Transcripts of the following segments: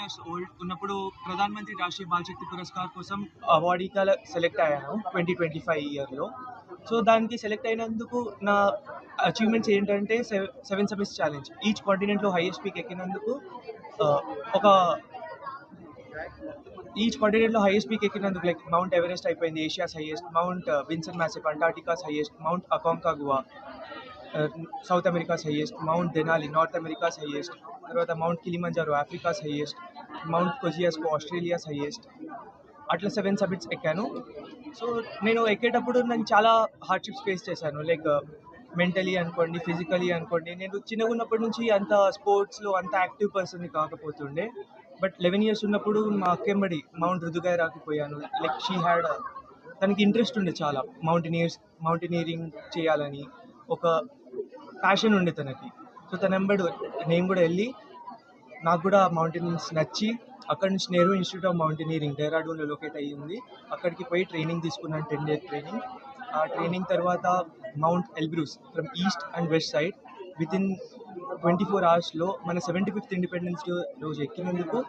Years old ఉన్నప్పుడు ప్రధాన మంత్రి రాష్ట్రీయ బాలశక్తి పురస్కార్ కోసం అవార్డీగా సెలెక్ట్ అయ్యాను ట్వంటీ ట్వంటీ ఫైవ్ ఇయర్లో సో దానికి సెలెక్ట్ అయినందుకు నా అచీవ్మెంట్స్ ఏంటంటే సెవెన్ సెమిస్ ఛాలెంజ్ ఈచ్ కాంటినెంట్లో హైయెస్ట్ పీక్ ఎక్కినందుకు ఒక ఈచ్ కాంటినెంట్లో హైయెస్ట్ పీక్ ఎక్కినందుకు లైక్ మౌంట్ ఎవరెస్ట్ అయిపోయింది Asia's highest Mount Vinson Massif Antarctica's highest Mount Aconcagua South America's highest Mount Denali North America's highest తర్వాత Mount Kilimanjaro Africa's highest Mount Kosciuszko Australia's highest అట్లా seven summits ఎక్కాను. So నేను ఎక్కేటప్పుడు నేను చాలా hardships face చేశాను. Like mentally uh, అనుకోండి physically అనుకోండి నేను చిన్నగా ఉన్నప్పటి నుంచి అంత స్పోర్ట్స్లో అంత యాక్టివ్ పర్సన్ కాకపోతుండే. బట్ లెవెన్ ఇయర్స్ ఉన్నప్పుడు మా అక్కెంబడి మౌంట్ రుదుగాయ రాకపోయాను లైక్ షీ హ్యాడ్ తనకి ఇంట్రెస్ట్ ఉండే చాలా. మౌంటైనియర్స్ మౌంటైనీరింగ్ చేయాలని ఒక ప్యాషన్ ఉండే తనకి. సో తన వెంబడి నేను కూడా వెళ్ళి నాకు కూడా మౌంటైనింగ్స్ నచ్చి అక్కడ నుంచి నెహ్రూ ఇన్స్టిట్యూట్ ఆఫ్ మౌంటైనీరింగ్ డెహ్రాడూన్లో లొకేట్ అయ్యింది అక్కడికి పోయి ట్రైనింగ్ తీసుకున్నాను టెన్ డేస్ ట్రైనింగ్ ఆ ట్రైనింగ్ తర్వాత Mount Elbrus from east and west side within twenty four అవర్స్లో మన సెవెంటీ ఫిఫ్త్ ఇండిపెండెన్స్ డే రోజు ఎక్కినందుకు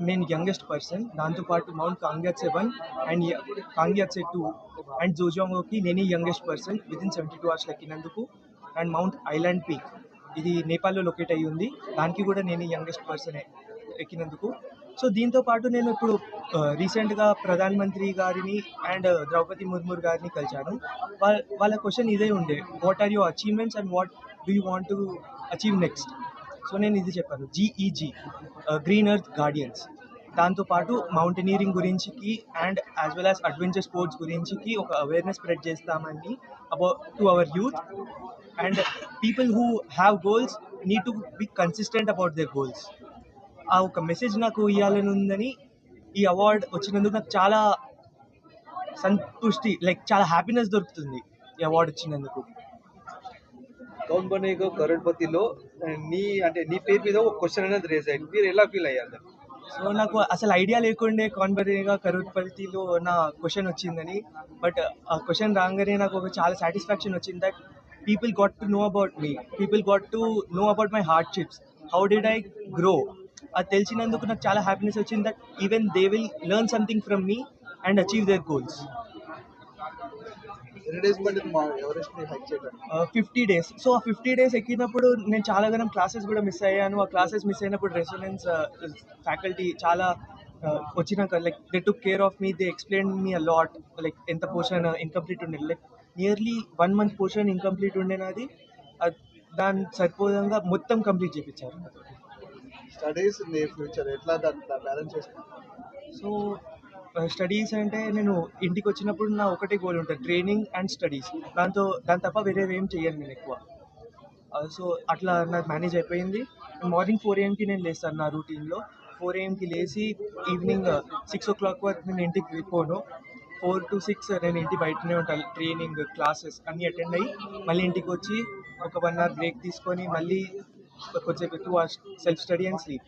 నేను యంగెస్ట్ పర్సన్ దాంతోపాటు Mount Kangyatse one and Kangyatse two and జోజోంగోకి నేనే youngest person within seventy two అవర్స్లో ఎక్కినందుకు. అండ్ మౌంట్ ఐలాండ్ పీక్ ఇది నేపాల్లో లొకేట్ అయ్యి ఉంది. దానికి కూడా నేను యంగెస్ట్ పర్సన్ ఎక్కినందుకు. సో దీంతో పాటు నేను ఇప్పుడు రీసెంట్గా ప్రధాన మంత్రి గారిని అండ్ ద్రౌపది ముర్ము గారిని కలిశాను. వాళ్ళ వాళ్ళ క్వశ్చన్ ఇదే ఉండే. What are your achievements and what do you want to achieve next so నేను ఇది చెప్పాను. జీఈజీ గ్రీన్ ఎర్త్ గార్డియన్స్ దాంతోపాటు mountaineering గురించికి and as well as adventure sports గురించికి ఒక అవేర్నెస్ స్ప్రెడ్ చేస్తామని about to our youth and people who have goals need to be consistent about their goals. ఆ ఒక message నాకు ఇవ్వాలని ఉందని ఈ అవార్డ్ వచ్చినందుకు నాకు చాలా సంతుష్టి లైక్ చాలా హ్యాపీనెస్ దొరుకుతుంది ఈ అవార్డు వచ్చినందుకు. కౌన్ బనేగో కరోడ్పతిలో నీ అంటే నీ పేరు మీద ఒక క్వశ్చన్ అనేది రేజ్ అయింది. మీరు ఎలా ఫీల్ అయ్యారు? సో నాకు అసలు ఐడియా లేకుండే కాన్బరీగా కరూర్పల్తిలో నా క్వశ్చన్ వచ్చిందని. బట్ ఆ క్వశ్చన్ రాగానే నాకు ఒక చాలా సాటిస్ఫాక్షన్ వచ్చింది that people got to know about me people got to know about my hardships how did I grow అది తెలిసినందుకు నాకు చాలా హ్యాపీనెస్ వచ్చింది that even they will learn something from me and achieve their goals ఎన్ని days పట్టింది మా ఎవరెస్ట్ని hike చేయడానికి ఫిఫ్టీ డేస్. సో ఆ ఫిఫ్టీ డేస్ ఎక్కినప్పుడు నేను చాలా గనం క్లాసెస్ కూడా మిస్ అయ్యాను. ఆ క్లాసెస్ మిస్ అయినప్పుడు రెసిడెన్స్ ఫ్యాకల్టీ చాలా వచ్చినాక like they took care of me they explain me a lot like ఎంత పోర్షన్ ఇన్కంప్లీట్ ఉండే like nearly one month portion incomplete ఉండేనది. అది దాని సరిపోదంగా మొత్తం కంప్లీట్ చేయించారు స్టడీస్ ఫ్యూచర్ ఎట్లా దాన్ని బ్యాలెన్స్ చేసుకుంటాం సో Uh, స్టడీస్ అంటే నేను ఇంటికి వచ్చినప్పుడు నా ఒకటే గోల్ ఉంటుంది ట్రైనింగ్ అండ్ స్టడీస్ దాంతో దాని తప్ప వేరే ఏం చేయను నేను ఎక్కువ. Uh, సో అట్లా నాకు మేనేజ్ అయిపోయింది. మార్నింగ్ ఫోర్ ఏఎంకి నేను లేస్తాను నా రూటీన్లో ఫోర్ ఏఎంకి లేచి ఈవినింగ్ సిక్స్ ఓ క్లాక్ వరకు నేను ఇంటికి వెళ్ళిపోను. ఫోర్ టు సిక్స్ నేను ఇంటి బయటనే ఉంటాను ట్రైనింగ్ క్లాసెస్ అన్నీ అటెండ్ అయ్యి మళ్ళీ ఇంటికి వచ్చి ఒక వన్ అవర్ బ్రేక్ తీసుకొని మళ్ళీ కొంచెంసేపు two hours self study and sleep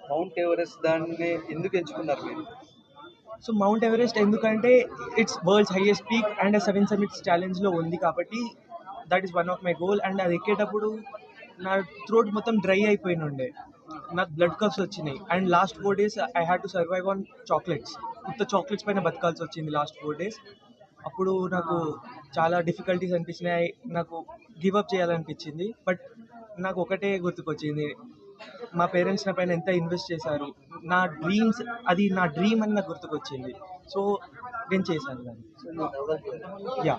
Mount Everest దాన్ని ఎందుకు ఎంచుకున్నారు మీరు? సో మౌంట్ ఎవరెస్ట్ ఎందుకంటే it's world's highest peak and seven summits ఛాలెంజ్లో ఉంది కాబట్టి that is one of my goal and అది ఎక్కేటప్పుడు నా థ్రోట్ మొత్తం డ్రై అయిపోయిన ఉండే నాకు బ్లడ్ కప్స్ వచ్చినాయి. And last four days I had to survive on chocolates ఉత్త చాక్లెట్స్ పైన బతకాల్సి వచ్చింది లాస్ట్ ఫోర్ డేస్ అప్పుడు నాకు చాలా డిఫికల్టీస్ అనిపించినాయి. నాకు గివ్ అప్ చేయాలనిపించింది. బట్ నాకు ఒకటే గుర్తుకొచ్చింది. మా పేరెంట్స్ నా పైన ఎంత ఇన్వెస్ట్ చేశారు నా డ్రీమ్స్ అది నా డ్రీమ్ అని నాకు గుర్తుకొచ్చింది. సో నేను చేశాను దాన్ని. Yeah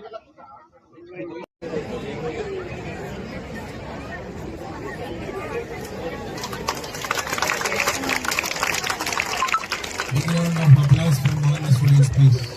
Big round of applause all the students, please.